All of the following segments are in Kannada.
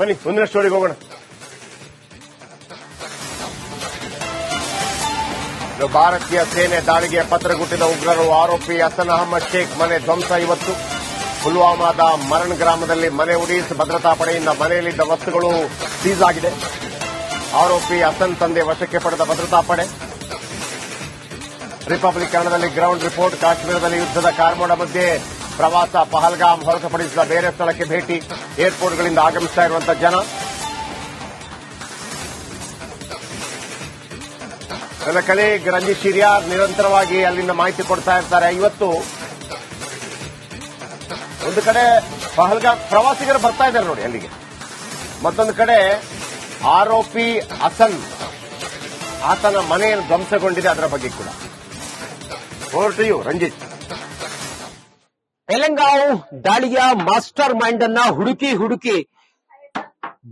ಬನ್ನಿ ಮುಂದಿನ ಸ್ಟೋರಿಗೆ ಹೋಗೋಣ. ಭಾರತೀಯ ಸೇನೆ ದಾಳಿಗೆ ಪತ್ರಗುಟ್ಟಿದ ಉಗ್ರರು ಆರೋಪಿ ಹಸನ್ ಅಹಮದ್ ಶೇಖ್ ಮನೆ ಧ್ವಂಸ ಇವತ್ತು. ಪುಲ್ವಾಮಾದ ಮರಣ್ ಗ್ರಾಮದಲ್ಲಿ ಮನೆ ಉರಿಸ್ ಭದ್ರತಾ ಪಡೆಯಿಂದ ಮನೆಯಲ್ಲಿದ್ದ ವಸ್ತುಗಳು ಸೀಸ್ ಆಗಿದೆ. ಆರೋಪಿ ಹಸನ್ ತಂದೆ ವಶಕ್ಕೆ ಪಡೆದ ಭದ್ರತಾ ಪಡೆ. ರಿಪಬ್ಲಿಕ್ ಕನ್ನಡದಲ್ಲಿ ಗ್ರೌಂಡ್ ರಿಪೋರ್ಟ್ ಕಾಶ್ಮೀರದಲ್ಲಿ ಯುದ್ದದ ಕಾರ್ಮೋಡ ಮಧ್ಯೆ ಪ್ರವಾಸ ಪಹಲ್ಗಾಮ್ ಹೊರತುಪಡಿಸಿದ ಬೇರೆ ಸ್ಥಳಕ್ಕೆ ಭೇಟಿ, ಏರ್ಪೋರ್ಟ್ಗಳಿಂದ ಆಗಮಿಸ್ತಾ ಇರುವಂತಹ ಜನ. ನನ್ನ ಕಲೀಗ್ ರಂಜಿತ್ ಹಿರಿಯಾರ್ ನಿರಂತರವಾಗಿ ಅಲ್ಲಿಂದ ಮಾಹಿತಿ ಕೊಡ್ತಾ ಇರ್ತಾರೆ. ಇವತ್ತು ಒಂದು ಕಡೆ ಪಹಲ್ಗಾಮ್ ಪ್ರವಾಸಿಗರು ಬರ್ತಾ ಇದ್ದಾರೆ ನೋಡಿ ಅಲ್ಲಿಗೆ. ಮತ್ತೊಂದು ಕಡೆ ಆರೋಪಿ ಹಸನ್, ಆತನ ಮನೆಯನ್ನು ಧ್ವಂಸಗೊಂಡಿದೆ ಅದರ ಬಗ್ಗೆ ಕೂಡ. Over to you Ranjit. ತೆಲಂಗಾವ್ ದಾಳಿಯ ಮಾಸ್ಟರ್ ಮೈಂಡ್ ಅನ್ನ ಹುಡುಕಿ ಹುಡುಕಿ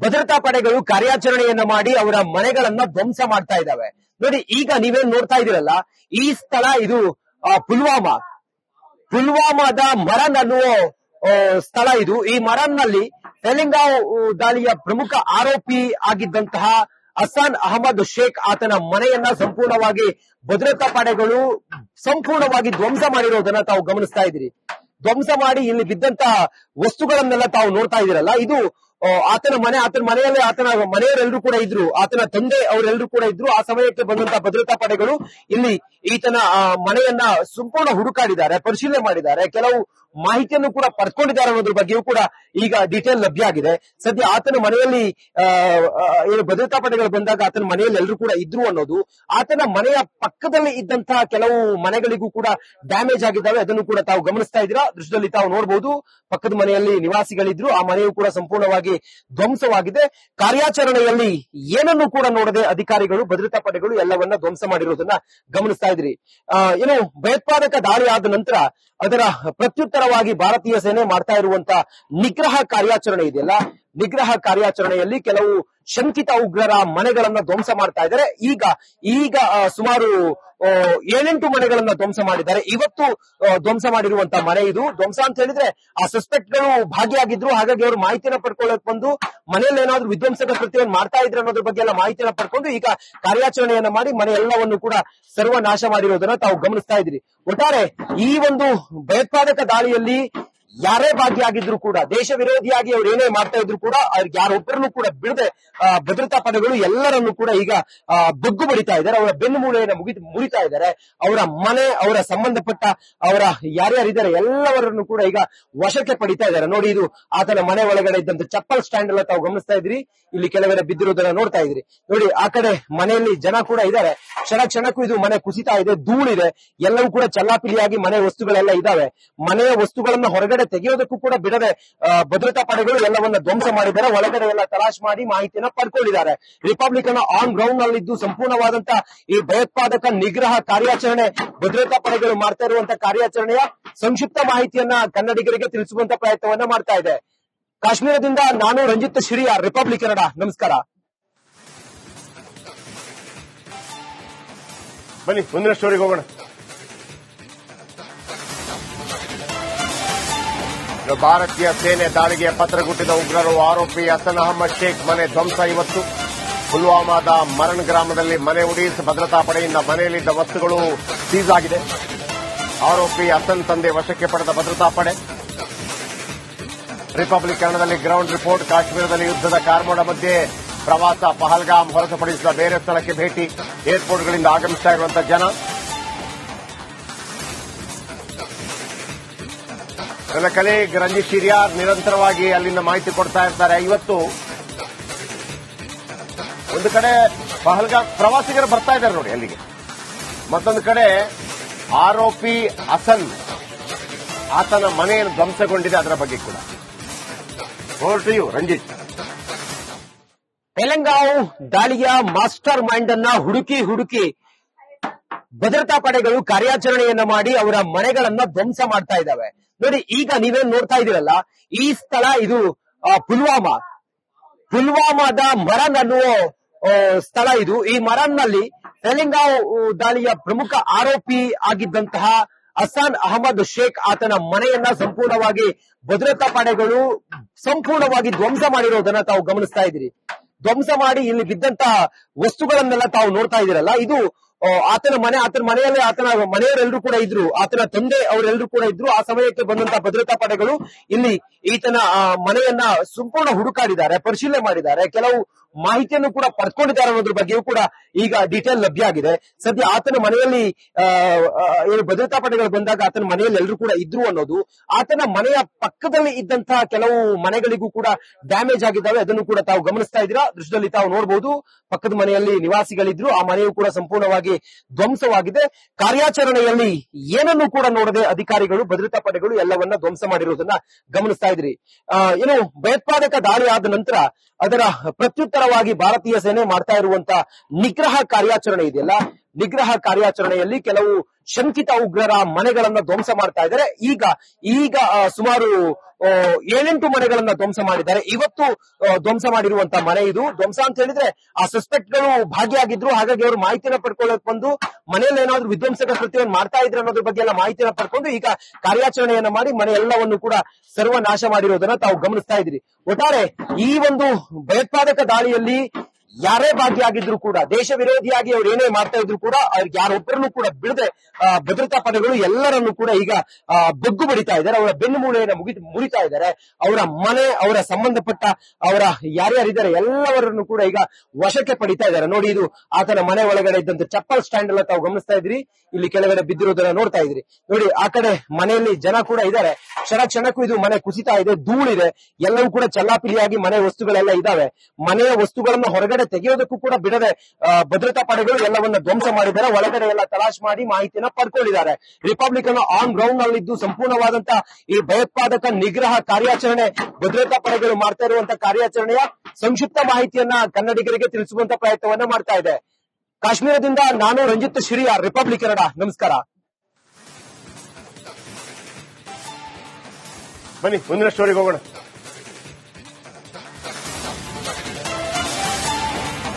ಭದ್ರತಾ ಪಡೆಗಳು ಕಾರ್ಯಾಚರಣೆಯನ್ನ ಮಾಡಿ ಅವರ ಮನೆಗಳನ್ನ ಧ್ವಂಸ ಮಾಡ್ತಾ ಇದ್ದಾವೆ. ನೋಡಿ, ಈಗ ನೀವೇನ್ ನೋಡ್ತಾ ಇದೀರಲ್ಲ ಈ ಸ್ಥಳ ಇದು ಪುಲ್ವಾಮಾ. ಪುಲ್ವಾಮಾದ ಮರನ್ ಅನ್ನುವ ಸ್ಥಳ ಇದು. ಈ ಮರನ್ನಲ್ಲಿ ತೆಲಂಗಾವ್ ದಾಳಿಯ ಪ್ರಮುಖ ಆರೋಪಿ ಆಗಿದ್ದಂತಹ ಅಸಾನ್ ಅಹಮದ್ ಶೇಖ್ ಆತನ ಮನೆಯನ್ನ ಸಂಪೂರ್ಣವಾಗಿ ಭದ್ರತಾ ಪಡೆಗಳು ಸಂಪೂರ್ಣವಾಗಿ ಧ್ವಂಸ ಮಾಡಿರೋದನ್ನ ತಾವು ಗಮನಿಸ್ತಾ ಇದ್ದೀರಿ. ಧ್ವಂಸ ಮಾಡಿ ಇಲ್ಲಿ ಬಿದ್ದಂತ ವಸ್ತುಗಳನ್ನೆಲ್ಲ ತಾವು ನೋಡ್ತಾ ಇದೀರಲ್ಲ ಇದು ಆತನ ಮನೆ, ಆತನ ಮನೆಯಲ್ಲೇ ಆತನ ಮನೆಯವರೆಲ್ಲರೂ ಕೂಡ ಇದ್ರು. ಆತನ ತಂದೆ ಅವರೆಲ್ಲರೂ ಕೂಡ ಇದ್ರು. ಆ ಸಮಯಕ್ಕೆ ಬಂದಂತಹ ಭದ್ರತಾ ಪಡೆಗಳು ಇಲ್ಲಿ ಈತನ ಮನೆಯನ್ನ ಸಂಪೂರ್ಣ ಹುಡುಕಾಡಿದ್ದಾರೆ, ಪರಿಶೀಲನೆ ಮಾಡಿದ್ದಾರೆ. ಕೆಲವು ಮಾಹಿತಿಯನ್ನು ಕೂಡ ಪಡ್ಕೊಂಡಿದ್ದಾರೆ ಅನ್ನೋದ್ರ ಬಗ್ಗೆಯೂ ಕೂಡ ಈಗ ಡೀಟೇಲ್ ಲಭ್ಯ ಆಗಿದೆ. ಸದ್ಯ ಆತನ ಮನೆಯಲ್ಲಿ ಏನು ಭದ್ರತಾ ಪಡೆಗಳು ಬಂದಾಗ ಆತನ ಮನೆಯಲ್ಲಿ ಎಲ್ಲರೂ ಕೂಡ ಇದ್ರು ಅನ್ನೋದು, ಆತನ ಮನೆಯ ಪಕ್ಕದಲ್ಲಿ ಇದ್ದಂತಹ ಕೆಲವು ಮನೆಗಳಿಗೂ ಕೂಡ ಡ್ಯಾಮೇಜ್ ಆಗಿದ್ದಾವೆ. ಅದನ್ನು ಕೂಡ ತಾವು ಗಮನಿಸ್ತಾ ಇದ್ದೀರಾ? ದೃಶ್ಯದಲ್ಲಿ ತಾವು ನೋಡಬಹುದು ಪಕ್ಕದ ಮನೆಯಲ್ಲಿ ನಿವಾಸಿಗಳಿದ್ರು. ಆ ಮನೆಯು ಕೂಡ ಸಂಪೂರ್ಣವಾಗಿ ಧ್ವಂಸವಾಗಿದೆ. ಕಾರ್ಯಾಚರಣೆಯಲ್ಲಿ ಏನನ್ನು ಕೂಡ ನೋಡದೆ ಅಧಿಕಾರಿಗಳು, ಭದ್ರತಾ ಪಡೆಗಳು ಎಲ್ಲವನ್ನ ಧ್ವಂಸ ಮಾಡಿರೋದನ್ನ ಗಮನಿಸ್ತಾ ಇದ್ರಿ ಏನು ಭಯೋತ್ಪಾದಕ ದಾಳಿ ಆದ ನಂತರ ಅದರ ಪ್ರತ್ಯುತ್ತರವಾಗಿ ಭಾರತೀಯ ಸೇನೆ ಮಾಡ್ತಾ ಇರುವಂತಹ ನಿಗ್ರಹ ಕಾರ್ಯಾಚರಣೆ ಇದೆಯಲ್ಲ? ನಿಗ್ರಹ ಕಾರ್ಯಾಚರಣೆಯಲ್ಲಿ ಕೆಲವು ಶಂಕಿತ ಉಗ್ರರ ಮನೆಗಳನ್ನ ಧ್ವಂಸ ಮಾಡ್ತಾ ಇದ್ದಾರೆ. ಈಗ ಈಗ ಸುಮಾರು ಏಳೆಂಟು ಮನೆಗಳನ್ನ ಧ್ವಂಸ ಮಾಡಿದ್ದಾರೆ. ಇವತ್ತು ಧ್ವಂಸ ಮಾಡಿರುವಂತ ಮನೆ ಇದು. ಧ್ವಂಸ ಅಂತ ಹೇಳಿದ್ರೆ, ಆ ಸಸ್ಪೆಕ್ಟ್ಗಳು ಭಾಗಿಯಾಗಿದ್ರು, ಹಾಗಾಗಿ ಅವರು ಮಾಹಿತಿನ ಪಡ್ಕೊಳ್ಳಕ್ ಬಂದು, ಮನೆಯಲ್ಲಿ ಏನಾದ್ರು ವಿಧ್ವಂಸಕ ಕೃತ್ಯವನ್ನು ಮಾಡ್ತಾ ಇದ್ರೆ ಅನ್ನೋದ್ರ ಬಗ್ಗೆ ಎಲ್ಲ ಮಾಹಿತಿನ ಪಡ್ಕೊಂಡು, ಈಗ ಕಾರ್ಯಾಚರಣೆಯನ್ನ ಮಾಡಿ ಮನೆ ಎಲ್ಲವನ್ನು ಕೂಡ ಸರ್ವನಾಶ ಮಾಡಿರೋದನ್ನ ತಾವು ಗಮನಿಸ್ತಾ ಇದ್ರಿ ಒಟ್ಟಾರೆ, ಈ ಒಂದು ಭಯೋತ್ಪಾದಕ ದಾಳಿಯಲ್ಲಿ ಯಾರೇ ಭಾಗಿಯಾಗಿದ್ರು ಕೂಡ, ದೇಶ ವಿರೋಧಿಯಾಗಿ ಅವ್ರು ಏನೇ ಮಾಡ್ತಾ ಇದ್ರು ಕೂಡ, ಅವ್ರಿಗೆ ಯಾರೊಬ್ಬರನ್ನು ಕೂಡ ಬಿಡದೆ ಭದ್ರತಾ ಪಡೆಗಳು ಎಲ್ಲರನ್ನು ಕೂಡ ಈಗ ಬಗ್ಗು ಬಡಿತಾ ಇದ್ದಾರೆ. ಅವರ ಬೆನ್ನು ಮೂಳೆಯನ್ನು ಮುಗಿ ಮುರಿತಾ ಇದ್ದಾರೆ. ಅವರ ಮನೆ, ಅವರ ಸಂಬಂಧಪಟ್ಟ, ಅವರ ಯಾರ್ಯಾರಿದ್ದಾರೆ ಎಲ್ಲವರನ್ನು ಕೂಡ ಈಗ ವಶಕ್ಕೆ ಪಡಿತಾ ಇದ್ದಾರೆ. ನೋಡಿ, ಇದು ಆತನ ಮನೆ ಒಳಗಡೆ ಇದ್ದಂತ ಚಪ್ಪಲ್ ಸ್ಟ್ಯಾಂಡ್ ಎಲ್ಲ ತಾವು ಗಮನಿಸ್ತಾ ಇದ್ರಿ. ಇಲ್ಲಿ ಕೆಲವರ ಬಿದ್ದಿರೋದನ್ನ ನೋಡ್ತಾ ಇದ್ರಿ. ನೋಡಿ, ಆ ಕಡೆ ಮನೆಯಲ್ಲಿ ಜನ ಕೂಡ ಇದ್ದಾರೆ. ಕ್ಷಣ ಕ್ಷಣಕ್ಕೂ ಇದು ಮನೆ ಕುಸಿತಾ ಇದೆ, ಧೂಳಿದೆ. ಎಲ್ಲವೂ ಕೂಡ ಚಲ್ಲಾಪಿಲಿಯಾಗಿ ಮನೆ ವಸ್ತುಗಳೆಲ್ಲ ಇದಾವೆ ಮನೆಯ ವಸ್ತುಗಳನ್ನ ಹೊರಗಡೆ ತೆಗೆಯೋದಕ್ಕೂ ಕೂಡ ಬಿಡದೆ ಭದ್ರತಾ ಪಡೆಗಳು ಎಲ್ಲವನ್ನ ಧ್ವಂಸ ಮಾಡಿದ್ದಾರೆ. ಒಳಗಡೆ ಎಲ್ಲ ತಲಾಶ್ ಮಾಡಿ ಮಾಹಿತಿಯನ್ನ ಪಡ್ಕೊಂಡಿದ್ದಾರೆ. ರಿಪಬ್ಲಿಕನ್ ಆನ್ ಗ್ರೌಂಡ್ ನಲ್ಲಿದ್ದು ಸಂಪೂರ್ಣವಾದಂತಹ ಈ ಭಯೋತ್ಪಾದಕ ನಿಗ್ರಹ ಕಾರ್ಯಾಚರಣೆ, ಭದ್ರತಾ ಪಡೆಗಳು ಮಾಡ್ತಾ ಇರುವಂತಹ ಕಾರ್ಯಾಚರಣೆಯ ಸಂಕ್ಷಿಪ್ತ ಮಾಹಿತಿಯನ್ನ ಕನ್ನಡಿಗರಿಗೆ ತಿಳಿಸುವಂತ ಪ್ರಯತ್ನವನ್ನ ಮಾಡ್ತಾ ಇದೆ. ಕಾಶ್ಮೀರದಿಂದ ನಾನು ರಂಜಿತ್ ಶಿರಿಯ ರಿಪಬ್ಲಿಕ್ ಕನ್ನಡ ನಮಸ್ಕಾರ. ಬನ್ನಿ ಮುಂದಿನ ಸ್ಟೋರಿಗೆ ಹೋಗೋಣ. ಭಾರತೀಯ ಸೇನೆ ದಾಳಿಗೆ ಪತ್ರಗುಟ್ಟಿದ ಉಗ್ರರು ಆರೋಪಿ ಹಸನ್ ಅಹಮದ್ ಶೇಖ್ ಮನೆ ಧ್ವಂಸ ಇವತ್ತು. ಪುಲ್ವಾಮಾದ ಮರಣ್ ಗ್ರಾಮದಲ್ಲಿ ಮನೆ ಉಡೀಸ್ ಭದ್ರತಾ ಪಡೆಯಿಂದ ಮನೆಯಲ್ಲಿದ್ದ ವಸ್ತುಗಳು ಸೀಸ್ ಆಗಿದೆ. ಆರೋಪಿ ಹಸನ್ ತಂದೆ ವಶಕ್ಕೆ ಪಡೆದ ಭದ್ರತಾ ಪಡೆ. ರಿಪಬ್ಲಿಕ್ ಕನ್ನಡದಲ್ಲಿ ಗ್ರೌಂಡ್ ರಿಪೋರ್ಟ್, ಕಾಶ್ಮೀರದಲ್ಲಿ ಯುದ್ದದ ಕಾರ್ಮೋಡ ಮಧ್ಯೆ ಪ್ರವಾಸ ಪಹಲ್ಗಾಮ್ ಹೊರತುಪಡಿಸಿದ ಬೇರೆ ಸ್ಥಳಕ್ಕೆ ಭೇಟಿ. ಏರ್ಪೋರ್ಟ್ಗಳಿಂದ ಆಗಮಿಸ್ತಾ ಜನ. ಕಲೀಗ್ ರಂಜಿತ್ ಹಿರಿಯಾರ್ ನಿರಂತರವಾಗಿ ಅಲ್ಲಿಂದ ಮಾಹಿತಿ ಕೊಡ್ತಾ ಇರ್ತಾರೆ. ಇವತ್ತು ಒಂದು ಕಡೆ ಪಹಲ್ಗಾಮ್ ಪ್ರವಾಸಿಗರು ಬರ್ತಾ ಇದ್ದಾರೆ ನೋಡಿ ಅಲ್ಲಿಗೆ. ಮತ್ತೊಂದು ಕಡೆ ಆರೋಪಿ ಹಸನ್ ಆತನ ಮನೆಯನ್ನು ಧ್ವಂಸಗೊಂಡಿದೆ ಅದರ ಬಗ್ಗೆ ಕೂಡ. To you Ranjit. ತೆಲಂಗಾವ್ ದಾಳಿಯ ಮಾಸ್ಟರ್ ಮೈಂಡ್ ಅನ್ನ ಹುಡುಕಿ ಹುಡುಕಿ ಭದ್ರತಾ ಪಡೆಗಳು ಕಾರ್ಯಾಚರಣೆಯನ್ನ ಮಾಡಿ ಅವರ ಮನೆಗಳನ್ನ ಧ್ವಂಸ ಮಾಡ್ತಾ ಇದ್ದಾವೆ. ನೋಡಿ, ಈಗ ನೀವೇನ್ ನೋಡ್ತಾ ಇದೀರಲ್ಲ ಈ ಸ್ಥಳ ಇದು ಪುಲ್ವಾಮಾ. ಪುಲ್ವಾಮಾದ ಮರನ್ ಅನ್ನುವ ಸ್ಥಳ ಇದು. ಈ ಮರನ್ನಲ್ಲಿ ತೆಲಂಗಾವ್ ದಾಳಿಯ ಪ್ರಮುಖ ಆರೋಪಿ ಆಗಿದ್ದಂತಹ ಅಸಾನ್ ಅಹಮದ್ ಶೇಖ್ ಆತನ ಮನೆಯನ್ನ ಸಂಪೂರ್ಣವಾಗಿ ಭದ್ರತಾ ಪಡೆಗಳು ಸಂಪೂರ್ಣವಾಗಿ ಧ್ವಂಸ ಮಾಡಿರೋದನ್ನ ತಾವು ಗಮನಿಸ್ತಾ ಇದ್ದೀರಿ. ಧ್ವಂಸ ಮಾಡಿ ಇಲ್ಲಿ ಬಿದ್ದಂತಹ ವಸ್ತುಗಳನ್ನೆಲ್ಲ ತಾವು ನೋಡ್ತಾ ಇದ್ದೀರಲ್ಲ, ಇದು ಆತನ ಮನೆ, ಆತನ ಮನೆಯಲ್ಲಿ ಆತನ ಮನೆಯವರೆಲ್ಲರೂ ಕೂಡ ಇದ್ರು. ಆತನ ತಂದೆ ಅವರೆಲ್ಲರೂ ಕೂಡ ಇದ್ರು. ಆ ಸಮಯಕ್ಕೆ ಬಂದಂತ ಭದ್ರತಾ ಪಡೆಗಳು ಇಲ್ಲಿ ಈತನ ಮನೆಯನ್ನ ಸಂಪೂರ್ಣ ಹುಡುಕಾಡಿದ್ದಾರೆ, ಪರಿಶೀಲನೆ ಮಾಡಿದ್ದಾರೆ. ಕೆಲವು ಮಾಹಿತಿಯನ್ನು ಕೂಡ ಪಡ್ಕೊಂಡಿದ್ದಾರೆ ಅನ್ನೋದ್ರ ಬಗ್ಗೆಯೂ ಕೂಡ ಈಗ ಡೀಟೇಲ್ ಲಭ್ಯ ಆಗಿದೆ. ಸದ್ಯ ಆತನ ಮನೆಯಲ್ಲಿ ಏನು ಭದ್ರತಾ ಪಡೆಗಳು ಬಂದಾಗ ಆತನ ಮನೆಯಲ್ಲಿ ಎಲ್ಲರೂ ಕೂಡ ಇದ್ರು ಅನ್ನೋದು, ಆತನ ಮನೆಯ ಪಕ್ಕದಲ್ಲಿ ಇದ್ದಂತಹ ಕೆಲವು ಮನೆಗಳಿಗೂ ಕೂಡ ಡ್ಯಾಮೇಜ್ ಆಗಿದ್ದಾವೆ. ಅದನ್ನು ಕೂಡ ತಾವು ಗಮನಿಸ್ತಾ ಇದ್ದೀರಾ? ದೃಶ್ಯದಲ್ಲಿ ತಾವು ನೋಡಬಹುದು ಪಕ್ಕದ ಮನೆಯಲ್ಲಿ ನಿವಾಸಿಗಳಿದ್ರು. ಆ ಮನೆಯು ಕೂಡ ಸಂಪೂರ್ಣವಾಗಿ ಧ್ವಂಸವಾಗಿದೆ. ಕಾರ್ಯಾಚರಣೆಯಲ್ಲಿ ಏನನ್ನು ಕೂಡ ನೋಡದೆ ಅಧಿಕಾರಿಗಳು, ಭದ್ರತಾ ಪಡೆಗಳು ಎಲ್ಲವನ್ನ ಧ್ವಂಸ ಮಾಡಿರುವುದನ್ನ ಗಮನಿಸ್ತಾ ಇದ್ರಿ. ಏನು ಭಯೋತ್ಪಾದಕ ದಾಳಿ ಆದ ನಂತರ ಅದರ ಪ್ರತ್ಯುತ್ತರವಾಗಿ ಭಾರತೀಯ ಸೇನೆ ಮಾಡ್ತಾ ಇರುವಂತಹ ನಿಗ್ರಹ ಕಾರ್ಯಾಚರಣೆ ಇದೆಯಲ್ಲ? ನಿಗ್ರಹ ಕಾರ್ಯಾಚರಣೆಯಲ್ಲಿ ಕೆಲವು ಶಂಕಿತ ಉಗ್ರರ ಮನೆಗಳನ್ನ ಧ್ವಂಸ ಮಾಡ್ತಾ ಇದ್ದಾರೆ. ಈಗ ಈಗ ಸುಮಾರು ಏಳೆಂಟು ಮನೆಗಳನ್ನ ಧ್ವಂಸ ಮಾಡಿದ್ದಾರೆ. ಇವತ್ತು ಧ್ವಂಸ ಮಾಡಿರುವಂತ ಮನೆ ಇದು. ಧ್ವಂಸ ಅಂತ ಹೇಳಿದ್ರೆ ಆ ಸಸ್ಪೆಕ್ಟ್ಗಳು ಭಾಗಿಯಾಗಿದ್ರು. ಹಾಗಾಗಿ ಅವರು ಮಾಹಿತಿನ ಪಡ್ಕೊಳ್ಳೋಕೆ ಬಂದು ಮನೆಯಲ್ಲಿ ಏನಾದ್ರು ವಿಧ್ವಂಸಕ ಕೃತ್ಯವನ್ನು ಮಾಡ್ತಾ ಇದ್ರೆ ಅನ್ನೋದ್ರ ಬಗ್ಗೆ ಎಲ್ಲ ಮಾಹಿತಿನ ಪಡ್ಕೊಂಡು ಈಗ ಕಾರ್ಯಾಚರಣೆಯನ್ನ ಮಾಡಿ ಮನೆ ಎಲ್ಲವನ್ನು ಕೂಡ ಸರ್ವನಾಶ ಮಾಡಿರೋದನ್ನ ತಾವು ಗಮನಿಸ್ತಾ ಇದ್ರಿ ಒಟ್ಟಾರೆ ಈ ಒಂದು ಭಯೋತ್ಪಾದಕ ದಾಳಿಯಲ್ಲಿ ಯಾರೇ ಭಾಗಿಯಾಗಿದ್ರು ಕೂಡ, ದೇಶ ವಿರೋಧಿಯಾಗಿ ಅವ್ರು ಏನೇ ಮಾಡ್ತಾ ಇದ್ರು ಕೂಡ, ಅವ್ರಿಗೆ ಯಾರೊಬ್ಬರನ್ನು ಕೂಡ ಬಿಡದೆ ಭದ್ರತಾ ಪಡೆಗಳು ಎಲ್ಲರನ್ನು ಕೂಡ ಈಗ ಬಗ್ಗು ಬಡಿತಾ ಇದ್ದಾರೆ. ಅವರ ಬೆನ್ನು ಮೂಳೆಯನ್ನು ಮುಗಿ, ಮುರಿತಾ ಇದ್ದಾರೆ. ಅವರ ಮನೆ, ಅವರ ಸಂಬಂಧಪಟ್ಟ, ಅವರ ಯಾರ್ಯಾರಿದ್ದಾರೆ, ಎಲ್ಲವರನ್ನು ಕೂಡ ಈಗ ವಶಕ್ಕೆ ಪಡಿತಾ ಇದ್ದಾರೆ. ನೋಡಿ, ಇದು ಆತನ ಮನೆ ಒಳಗಡೆ ಇದ್ದಂತ ಚಪ್ಪಲ್ ಸ್ಟ್ಯಾಂಡ್ ಎಲ್ಲ ತಾವು ಗಮನಿಸ್ತಾ ಇದ್ರಿ. ಇಲ್ಲಿ ಕೆಳಗಡೆ ಬಿದ್ದಿರೋದನ್ನ ನೋಡ್ತಾ ಇದ್ರಿ. ನೋಡಿ, ಆ ಕಡೆ ಮನೆಯಲ್ಲಿ ಜನ ಕೂಡ ಇದ್ದಾರೆ. ಕ್ಷಣ ಕ್ಷಣಕ್ಕೂ ಇದು ಮನೆ ಕುಸಿತಾ ಇದೆ, ಧೂಳಿದೆ. ಎಲ್ಲವೂ ಕೂಡ ಚಲ್ಲಾಪಿಲಿಯಾಗಿ ಮನೆ ವಸ್ತುಗಳೆಲ್ಲ ಇದಾವೆ ಮನೆಯ ವಸ್ತುಗಳನ್ನ ಹೊರಗಡೆ ತೆಗೆಯೋದಕ್ಕೂ ಕೂಡ ಬಿಡದೆ ಭದ್ರತಾ ಪಡೆಗಳು ಎಲ್ಲವನ್ನ ಧ್ವಂಸ ಮಾಡಿದ್ದಾರೆ. ಒಳಗಡೆ ಎಲ್ಲ ತಲಾಶ್ ಮಾಡಿ ಮಾಹಿತಿಯನ್ನ ಪಡ್ಕೊಂಡಿದ್ದಾರೆ. ರಿಪಬ್ಲಿಕನ್ ಆನ್ ಗ್ರೌಂಡ್ ನಲ್ಲಿದ್ದು ಸಂಪೂರ್ಣವಾದಂತಹ ಈ ಭಯೋತ್ಪಾದಕ ನಿಗ್ರಹ ಕಾರ್ಯಾಚರಣೆ, ಭದ್ರತಾ ಪಡೆಗಳು ಮಾಡ್ತಾ ಇರುವಂತಹ ಕಾರ್ಯಾಚರಣೆಯ ಸಂಕ್ಷಿಪ್ತ ಮಾಹಿತಿಯನ್ನ ಕನ್ನಡಿಗರಿಗೆ ತಿಳಿಸುವಂತ ಪ್ರಯತ್ನವನ್ನ ಮಾಡ್ತಾ ಇದೆ. ಕಾಶ್ಮೀರದಿಂದ ನಾನು ರಂಜಿತ್ ಶ್ರೀಯ, ರಿಪಬ್ಲಿಕ್ ಕನ್ನಡ. ನಮಸ್ಕಾರ. ಬನ್ನಿ, ಮುಂದಿನ ಸ್ಟೋರಿಗೆ ಹೋಗೋಣ.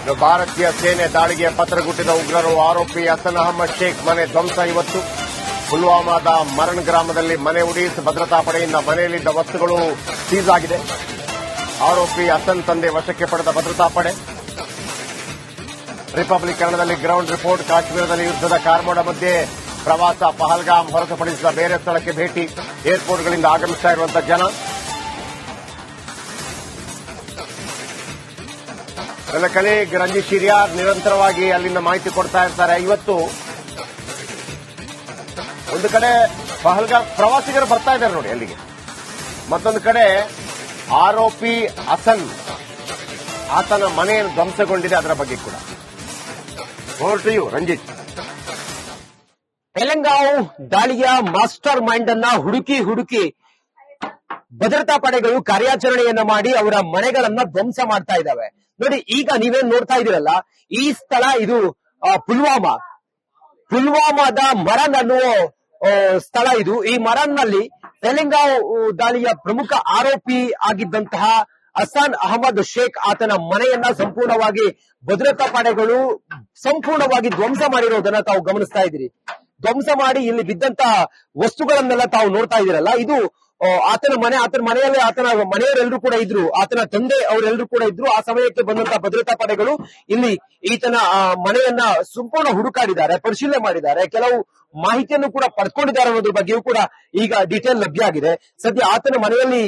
ಭಾರತೀಯ ಸೇನೆ ದಾಳಿಗೆ ಪತ್ರಗುಟ್ಟಿದ ಉಗ್ರರು ಆರೋಪಿ ಹಸನ್ ಅಹಮದ್ ಶೇಖ್ ಮನೆ ಧ್ವಂಸ ಇವತ್ತು. ಪುಲ್ವಾಮಾದ ಮರಣ್ ಗ್ರಾಮದಲ್ಲಿ ಮನೆ ಉಡೀಸ್ ಭದ್ರತಾ ಪಡೆಯಿಂದ ಮನೆಯಲ್ಲಿದ್ದ ವಸ್ತುಗಳು ಸೀಸ್ ಆಗಿದೆ. ಆರೋಪಿ ಹಸನ್ ತಂದೆ ವಶಕ್ಕೆ ಪಡೆದ ಭದ್ರತಾ ಪಡೆ. ರಿಪಬ್ಲಿಕ್ ಕನ್ನಡದಲ್ಲಿ ಗ್ರೌಂಡ್ ರಿಪೋರ್ಟ್, ಕಾಶ್ಮೀರದಲ್ಲಿ ಯುದ್ದದ ಕಾರ್ಮೋಡ ಮಧ್ಯೆ ಪ್ರವಾಸ ಪಹಲ್ಗಾಮ್ ಹೊರತುಪಡಿಸಿದ ಬೇರೆ ಸ್ಥಳಕ್ಕೆ ಭೇಟಿ. ಏರ್ಪೋರ್ಟ್ಗಳಿಂದ ಆಗಮಿಸ್ತಾ ಇರುವಂತಹ ಜನ. ಕಲೀಗ್ ರಂಜಿತ್ ಶಿರಿಯಾರ್ ನಿರಂತರವಾಗಿ ಅಲ್ಲಿಂದ ಮಾಹಿತಿ ಕೊಡ್ತಾ ಇರ್ತಾರೆ. ಇವತ್ತು ಒಂದು ಕಡೆ ಪಹಲ್ಗಾಮ್ ಪ್ರವಾಸಿಗರು ಬರ್ತಾ ಇದ್ದಾರೆ ನೋಡಿ ಅಲ್ಲಿಗೆ. ಮತ್ತೊಂದು ಕಡೆ ಆರೋಪಿ ಹಸನ್, ಆತನ ಮನೆಯನ್ನು ಧ್ವಂಸಗೊಂಡಿದೆ ಅದರ ಬಗ್ಗೆ ಕೂಡ. ಯು ರಂಜಿತ್. ತೆಲಂಗಾವ್ ದಾಳಿಯ ಮಾಸ್ಟರ್ ಮೈಂಡ್ ಅನ್ನ ಹುಡುಕಿ ಹುಡುಕಿ ಭದ್ರತಾ ಪಡೆಗಳು ಕಾರ್ಯಾಚರಣೆಯನ್ನ ಮಾಡಿ ಅವರ ಮನೆಗಳನ್ನ ಧ್ವಂಸ ಮಾಡ್ತಾ ಇದ್ದಾವೆ. ನೋಡಿ, ಈಗ ನೀವೇನ್ ನೋಡ್ತಾ ಇದೀರಲ್ಲ, ಈ ಸ್ಥಳ ಇದು ಪುಲ್ವಾಮಾ. ಪುಲ್ವಾಮಾದ ಮರನ್ ಅನ್ನುವ ಸ್ಥಳ ಇದು. ಈ ಮರನ್ನಲ್ಲಿ ತೆಲಂಗಾವ್ ದಾಳಿಯ ಪ್ರಮುಖ ಆರೋಪಿ ಆಗಿದ್ದಂತಹ ಅಸಾನ್ ಅಹಮದ್ ಶೇಖ್ ಆತನ ಮನೆಯನ್ನ ಸಂಪೂರ್ಣವಾಗಿ ಭದ್ರತಾ ಪಡೆಗಳು ಸಂಪೂರ್ಣವಾಗಿ ಧ್ವಂಸ ಮಾಡಿರೋದನ್ನ ತಾವು ಗಮನಿಸ್ತಾ ಇದ್ದೀರಿ. ಧ್ವಂಸ ಮಾಡಿ ಇಲ್ಲಿ ಬಿದ್ದಂತಹ ವಸ್ತುಗಳನ್ನೆಲ್ಲ ತಾವು ನೋಡ್ತಾ ಇದೀರಲ್ಲ ಇದು ಆತನ ಮನೆ, ಆತನ ಮನೆಯಲ್ಲಿ ಆತನ ಮನೆಯವರೆಲ್ಲರೂ ಕೂಡ ಇದ್ರು. ಆತನ ತಂದೆ ಅವರೆಲ್ಲರೂ ಕೂಡ ಇದ್ರು. ಆ ಸಮಯಕ್ಕೆ ಬಂದಂತಹ ಭದ್ರತಾ ಪಡೆಗಳು ಇಲ್ಲಿ ಈತನ ಮನೆಯನ್ನ ಸಂಪೂರ್ಣ ಹುಡುಕಾಡಿದ್ದಾರೆ, ಪರಿಶೀಲನೆ ಮಾಡಿದ್ದಾರೆ. ಕೆಲವು ಮಾಹಿತಿಯನ್ನು ಕೂಡ ಪಡ್ಕೊಂಡಿದ್ದಾರೆ ಅನ್ನೋದ್ರ ಬಗ್ಗೆಯೂ ಕೂಡ ಈಗ ಡೀಟೇಲ್ ಲಭ್ಯ ಆಗಿದೆ. ಸದ್ಯ ಆತನ ಮನೆಯಲ್ಲಿ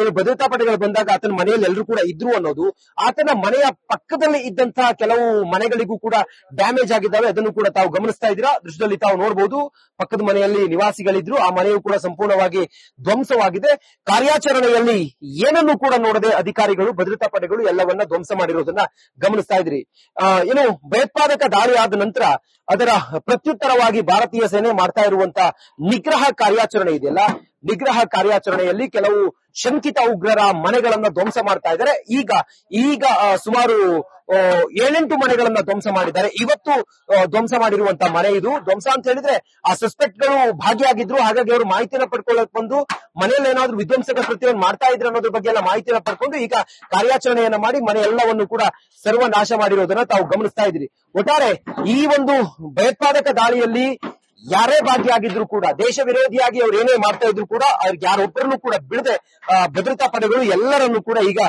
ಏನು ಭದ್ರತಾ ಪಡೆಗಳು ಬಂದಾಗ ಆತನ ಮನೆಯಲ್ಲಿ ಎಲ್ಲರೂ ಕೂಡ ಇದ್ರು ಅನ್ನೋದು, ಆತನ ಮನೆಯ ಪಕ್ಕದಲ್ಲಿ ಇದ್ದಂತಹ ಕೆಲವು ಮನೆಗಳಿಗೂ ಕೂಡ ಡ್ಯಾಮೇಜ್ ಆಗಿದ್ದಾವೆ. ಅದನ್ನು ಕೂಡ ತಾವು ಗಮನಿಸ್ತಾ ಇದ್ದೀರಾ? ದೃಶ್ಯದಲ್ಲಿ ತಾವು ನೋಡಬಹುದು ಪಕ್ಕದ ಮನೆಯಲ್ಲಿ ನಿವಾಸಿಗಳಿದ್ರು. ಆ ಮನೆಯು ಕೂಡ ಸಂಪೂರ್ಣವಾಗಿ ಧ್ವಂಸವಾಗಿದೆ. ಕಾರ್ಯಾಚರಣೆಯಲ್ಲಿ ಏನನ್ನು ಕೂಡ ನೋಡದೆ ಅಧಿಕಾರಿಗಳು, ಭದ್ರತಾ ಪಡೆಗಳು ಎಲ್ಲವನ್ನ ಧ್ವಂಸ ಮಾಡಿರೋದನ್ನ ಗಮನಿಸ್ತಾ ಇದ್ರಿ. ಏನು ಭಯೋತ್ಪಾದಕ ದಾಳಿ ಆದ ನಂತರ ಅದರ ಪ್ರತ್ಯುತ್ತರವಾಗಿ ಭಾರತೀಯ ಸೇನೆ ಮಾಡ್ತಾ ಇರುವಂತಹ ನಿಗ್ರಹ ಕಾರ್ಯಾಚರಣೆ ಇದೆಯಲ್ಲ ನಿಗ್ರಹ ಕಾರ್ಯಾಚರಣೆಯಲ್ಲಿ ಕೆಲವು ಶಂಕಿತ ಉಗ್ರರ ಮನೆಗಳನ್ನ ಧ್ವಂಸ ಮಾಡ್ತಾ ಇದ್ದಾರೆ. ಈಗ ಈಗ ಸುಮಾರು ಏಳೆಂಟು ಮನೆಗಳನ್ನ ಧ್ವಂಸ ಮಾಡಿದ್ದಾರೆ. ಇವತ್ತು ಧ್ವಂಸ ಮಾಡಿರುವಂತ ಮನೆ ಇದು. ಧ್ವಂಸ ಅಂತ ಹೇಳಿದ್ರೆ, ಆ ಸಸ್ಪೆಕ್ಟ್ಗಳು ಭಾಗಿಯಾಗಿದ್ರು. ಹಾಗಾಗಿ ಅವರು ಮಾಹಿತಿನ ಪಡ್ಕೊಳ್ಳಕ್ ಬಂದು, ಮನೆಯಲ್ಲಿ ಏನಾದ್ರು ವಿಧ್ವಂಸಕ ಕೃತ್ಯವನ್ನು ಮಾಡ್ತಾ ಇದ್ರು ಅನ್ನೋದ್ರ ಬಗ್ಗೆ ಎಲ್ಲ ಮಾಹಿತಿನ ಪಡ್ಕೊಂಡು, ಈಗ ಕಾರ್ಯಾಚರಣೆಯನ್ನ ಮಾಡಿ ಮನೆ ಎಲ್ಲವನ್ನು ಕೂಡ ಸರ್ವನಾಶ ಮಾಡಿರೋದನ್ನ ತಾವು ಗಮನಿಸ್ತಾ ಇದ್ರಿ ಒಟ್ಟಾರೆ, ಈ ಒಂದು ಭಯೋತ್ಪಾದಕ ದಾಳಿಯಲ್ಲಿ ಯಾರೇ ಭಾಗಿಯಾಗಿದ್ರು ಕೂಡ, ದೇಶ ವಿರೋಧಿಯಾಗಿ ಅವ್ರು ಏನೇ ಮಾಡ್ತಾ ಇದ್ರು ಕೂಡ, ಅವ್ರಿಗೆ ಯಾರೊಬ್ಬರನ್ನು ಕೂಡ ಬಿಡದೆ ಭದ್ರತಾ ಪಡೆಗಳು ಎಲ್ಲರನ್ನು ಕೂಡ ಈಗ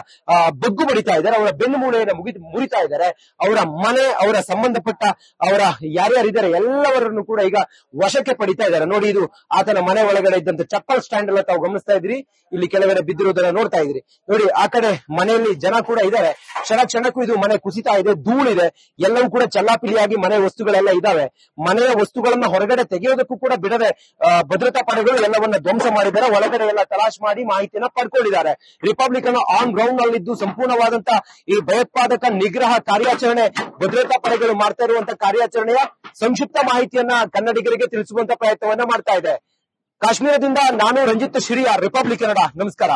ಬಗ್ಗು ಬಡಿತಾ ಇದ್ದಾರೆ. ಅವರ ಬೆನ್ನು ಮೂಳೆಯನ್ನು ಮುಗಿ ಮುರಿತಾ ಇದ್ದಾರೆ. ಅವರ ಮನೆ, ಅವರ ಸಂಬಂಧಪಟ್ಟ, ಅವರ ಯಾರ್ಯಾರಿದ್ದಾರೆ ಎಲ್ಲವರನ್ನು ಕೂಡ ಈಗ ವಶಕ್ಕೆ ಪಡಿತಾ ಇದ್ದಾರೆ. ನೋಡಿ ಇದು ಆತನ ಮನೆ ಒಳಗಡೆ ಇದ್ದಂತ ಚಪ್ಪಲ್ ಸ್ಟ್ಯಾಂಡ್ ಎಲ್ಲ ತಾವು ಗಮನಿಸ್ತಾ ಇದ್ರಿ ಇಲ್ಲಿ ಕೆಲವರ ಬಿದ್ದಿರೋದನ್ನ ನೋಡ್ತಾ ಇದ್ರಿ ನೋಡಿ, ಆ ಕಡೆ ಮನೆಯಲ್ಲಿ ಜನ ಕೂಡ ಇದ್ದಾರೆ. ಕ್ಷಣ ಕ್ಷಣಕ್ಕೂ ಇದು ಮನೆ ಕುಸಿತಾ ಇದೆ, ಧೂಳಿದೆ. ಎಲ್ಲವೂ ಕೂಡ ಚಲ್ಲಾಪಿಲಿಯಾಗಿ ಮನೆ ವಸ್ತುಗಳೆಲ್ಲ ಇದಾವೆ ಮನೆಯ ವಸ್ತುಗಳನ್ನ ಹೊರಗಡೆ ತೆಗೆಯೋದಕ್ಕೂ ಕೂಡ ಬಿಡದೆ ಭದ್ರತಾ ಪಡೆಗಳು ಎಲ್ಲವನ್ನ ಧ್ವಂಸ ಮಾಡಿದ್ದಾರೆ. ಒಳಗಡೆ ಎಲ್ಲ ತಲಾಶ್ ಮಾಡಿ ಮಾಹಿತಿಯನ್ನ ಪಡ್ಕೊಂಡಿದ್ದಾರೆ. ರಿಪಬ್ಲಿಕನ್ ಆನ್ ಗ್ರೌಂಡ್ ನಲ್ಲಿದ್ದು ಸಂಪೂರ್ಣವಾದಂತ ಈ ಭಯೋತ್ಪಾದಕ ನಿಗ್ರಹ ಕಾರ್ಯಾಚರಣೆ, ಭದ್ರತಾ ಪಡೆಗಳು ಮಾಡ್ತಾ ಇರುವಂತ ಕಾರ್ಯಾಚರಣೆಯ ಸಂಕ್ಷಿಪ್ತ ಮಾಹಿತಿಯನ್ನ ಕನ್ನಡಿಗರಿಗೆ ತಿಳಿಸುವಂತ ಪ್ರಯತ್ನವನ್ನ ಮಾಡ್ತಾ ಇದೆ. ಕಾಶ್ಮೀರದಿಂದ ನಾನು ರಂಜಿತ್ ಶಿರಿಯ ರಿಪಬ್ಲಿಕ್ ಕನ್ನಡ ನಮಸ್ಕಾರ.